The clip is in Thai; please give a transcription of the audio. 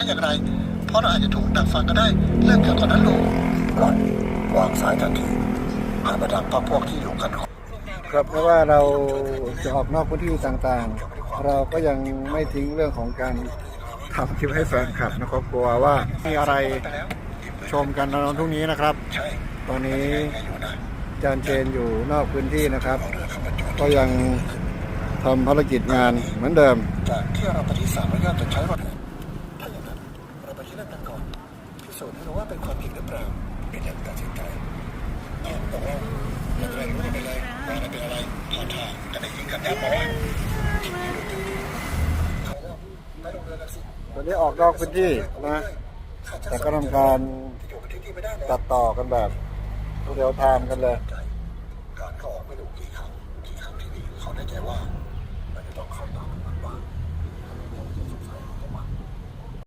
อย่างไร เพราะเราอาจจะถูกดักฟังก็ได้เรื่องเกี่ยวกับนั้นลงหล่อนวางสายทันทีหันมาทางพวกที่อยู่กันครับเพราะว่าเราจะออกนอกพื้นที่ต่างๆ เราก็ยังไม่ทิ้งเรื่องของการทำคลิปให้แฟนคลับนะครับกลัวว่ามีอะไรชมกันตอนทุกนี้นะครับใช่ตอนนี้อยู่นะจานเจนอยู่นอกพื้นที่นะครับ ก็ยังทำภารกิจงานเหมือนเดิมจากที่เราปฏิเสธไม่ยอมจะใช้รถถ้าอย่างนั้นเรา ไปที่นั่นกันก่อนพิสูจน์ให้รู้ว่าเป็นความจริงหรือเปล่าเป็นอย่างตัดสินใจอ้าวตกลงไม่เป็นไรรู้ไม่เป็นไรว่าอะไรเป็นอะไรทอดทางจะได้ยิงกันแน่บอกว่าเขาแล้วไปลงเรือกันสิตอนนี้ออกนอกพื้นที่นะ แต่ก็ทำการที่อยู่ที่ที่ไม่ได้เลยตัดต่อกันแบบเรียวไทม์กันเลย